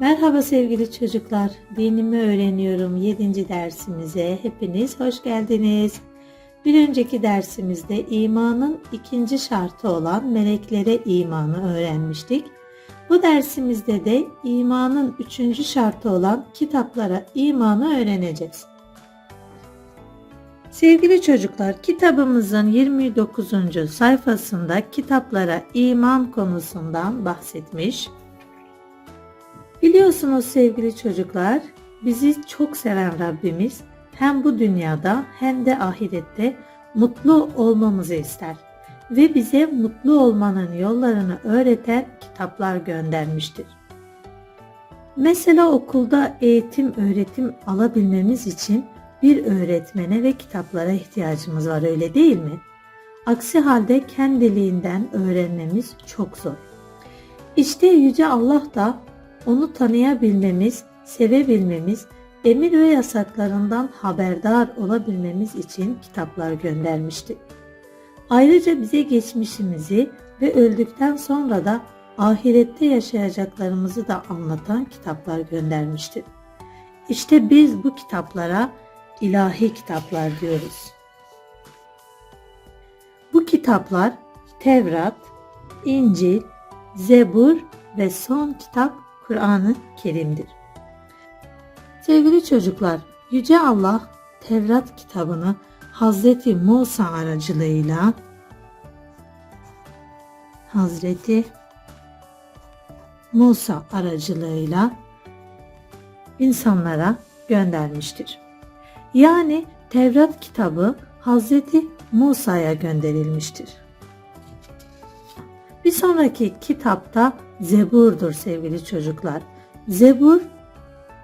Merhaba sevgili çocuklar. Dinimi öğreniyorum 7. dersimize. Hepiniz hoş geldiniz. Bir önceki dersimizde imanın ikinci şartı olan meleklere imanı öğrenmiştik. Bu dersimizde de imanın üçüncü şartı olan kitaplara imanı öğreneceğiz. Sevgili çocuklar, kitabımızın 29. sayfasında kitaplara iman konusundan bahsetmiş. Biliyorsunuz sevgili çocuklar, bizi çok seven Rabbimiz hem bu dünyada hem de ahirette mutlu olmamızı ister ve bize mutlu olmanın yollarını öğreten kitaplar göndermiştir. Mesela okulda eğitim öğretim alabilmemiz için bir öğretmene ve kitaplara ihtiyacımız var öyle değil mi? Aksi halde kendiliğinden öğrenmemiz çok zor. İşte Yüce Allah da onu tanıyabilmemiz, sevebilmemiz, emir ve yasaklarından haberdar olabilmemiz için kitaplar göndermişti. Ayrıca bize geçmişimizi ve öldükten sonra da ahirette yaşayacaklarımızı da anlatan kitaplar göndermiştir. İşte biz bu kitaplara ilahi kitaplar diyoruz. Bu kitaplar Tevrat, İncil, Zebur ve son kitap Kur'an-ı Kerim'dir. Sevgili çocuklar, Yüce Allah Tevrat kitabını Hazreti Musa aracılığıyla Hazreti Musa aracılığıyla insanlara göndermiştir. Yani Tevrat kitabı Hazreti Musa'ya gönderilmiştir. Bir sonraki kitapta Zebur'dur sevgili çocuklar. Zebur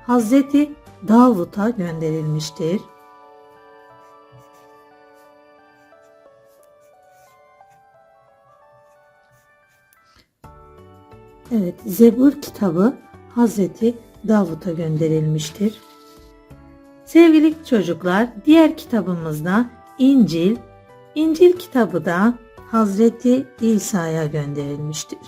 Hazreti Davut'a gönderilmiştir. Evet, Zebur kitabı Hazreti Davut'a gönderilmiştir. Sevgili çocuklar, diğer kitabımızda İncil, İncil kitabı da Hazreti İsa'ya gönderilmiştir.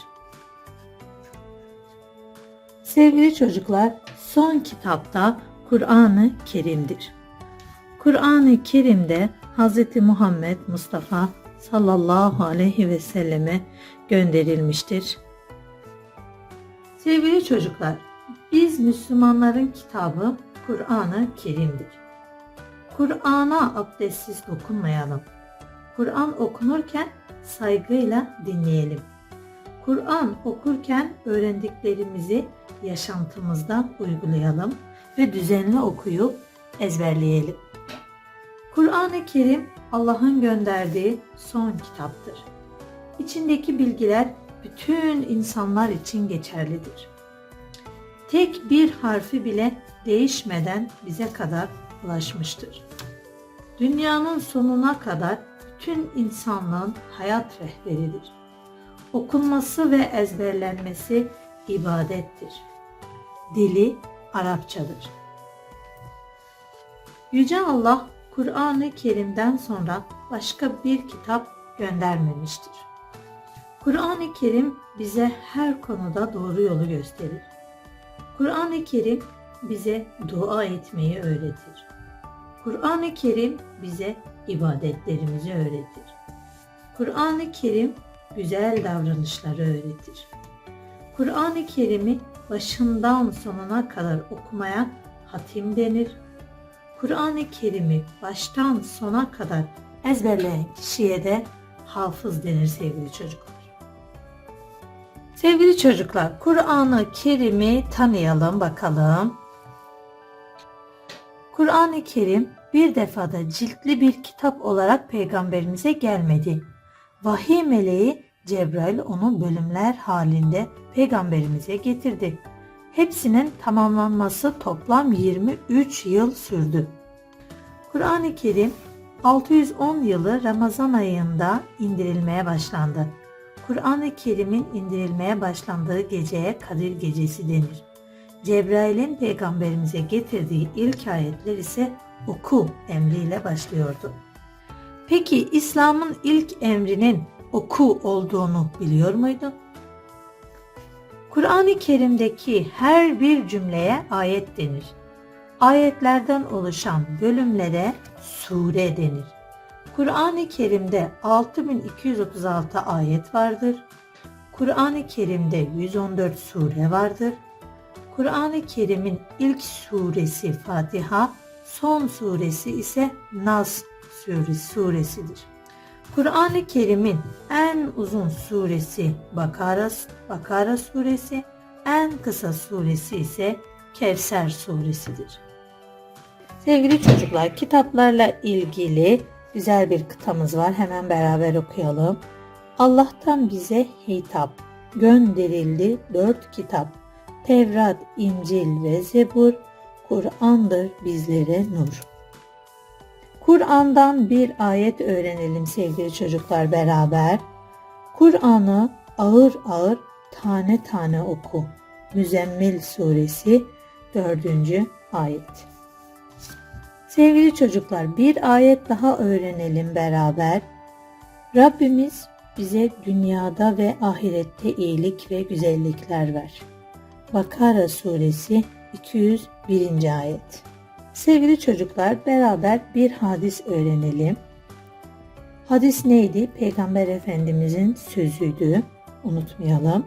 Sevgili çocuklar, son kitapta Kur'an-ı Kerim'dir. Kur'an-ı Kerim'de Hz. Muhammed Mustafa sallallahu aleyhi ve selleme gönderilmiştir. Sevgili çocuklar, biz Müslümanların kitabı Kur'an-ı Kerim'dir. Kur'an'a abdestsiz dokunmayalım. Kur'an okunurken saygıyla dinleyelim. Kur'an okurken öğrendiklerimizi yaşantımızda uygulayalım ve düzenli okuyup ezberleyelim. Kur'an-ı Kerim Allah'ın gönderdiği son kitaptır. İçindeki bilgiler bütün insanlar için geçerlidir. Tek bir harfi bile değişmeden bize kadar ulaşmıştır. Dünyanın sonuna kadar bütün insanlığın hayat rehberidir. Okunması ve ezberlenmesi ibadettir. Dili Arapçadır. Yüce Allah Kur'an-ı Kerim'den sonra başka bir kitap göndermemiştir. Kur'an-ı Kerim bize her konuda doğru yolu gösterir. Kur'an-ı Kerim bize dua etmeyi öğretir. Kur'an-ı Kerim bize ibadetlerimizi öğretir. Kur'an-ı Kerim güzel davranışları öğretir. Kur'an-ı Kerim'i başından sonuna kadar okumaya hatim denir. Kur'an-ı Kerim'i baştan sona kadar ezberleyen kişiye de hafız denir sevgili çocuklar. Sevgili çocuklar, Kur'an-ı Kerim'i tanıyalım bakalım. Kur'an-ı Kerim bir defada ciltli bir kitap olarak peygamberimize gelmedi. Vahiy meleği Cebrail onu bölümler halinde peygamberimize getirdi. Hepsinin tamamlanması toplam 23 yıl sürdü. Kur'an-ı Kerim 610 yılı Ramazan ayında indirilmeye başlandı. Kur'an-ı Kerim'in indirilmeye başlandığı geceye Kadir Gecesi denir. Cebrail'in peygamberimize getirdiği ilk ayetler ise oku emriyle başlıyordu. Peki İslam'ın ilk emrinin oku olduğunu biliyor muydun? Kur'an-ı Kerim'deki her bir cümleye ayet denir. Ayetlerden oluşan bölümlere sure denir. Kur'an-ı Kerim'de 6236 ayet vardır. Kur'an-ı Kerim'de 114 sure vardır. Kur'an-ı Kerim'in ilk suresi Fatiha, son suresi ise Nas suresi, suresidir. Kur'an-ı Kerim'in en uzun suresi Bakara, Bakara suresi, en kısa suresi ise Kevser suresidir. Sevgili çocuklar, kitaplarla ilgili güzel bir kıtamız var. Hemen beraber okuyalım. Allah'tan bize hitap, gönderildi dört kitap. Tevrat, İncil ve Zebur, Kur'an'dır bizlere nur. Kur'an'dan bir ayet öğrenelim sevgili çocuklar beraber. Kur'an'ı ağır ağır tane tane oku. Müzzemmil suresi 4. ayet. Sevgili çocuklar bir ayet daha öğrenelim beraber. Rabbimiz bize dünyada ve ahirette iyilik ve güzellikler ver. Bakara suresi 201. ayet. Sevgili çocuklar beraber bir hadis öğrenelim. Hadis neydi? Peygamber Efendimizin sözüydü. Unutmayalım.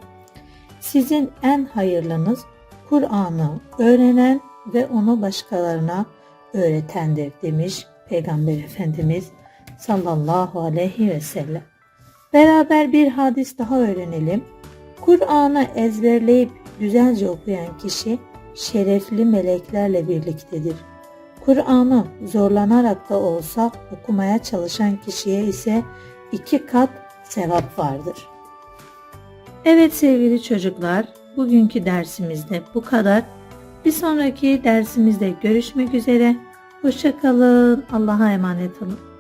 Sizin en hayırlınız Kur'an'ı öğrenen ve onu başkalarına öğretendir demiş Peygamber Efendimiz sallallahu aleyhi ve sellem. Beraber bir hadis daha öğrenelim. Kur'an'ı ezberleyip güzelce okuyan kişi şerefli meleklerle birliktedir. Kur'an'ı zorlanarak da olsa okumaya çalışan kişiye ise iki kat sevap vardır. Evet sevgili çocuklar, bugünkü dersimizde bu kadar. Bir sonraki dersimizde görüşmek üzere. Hoşçakalın. Allah'a emanet olun.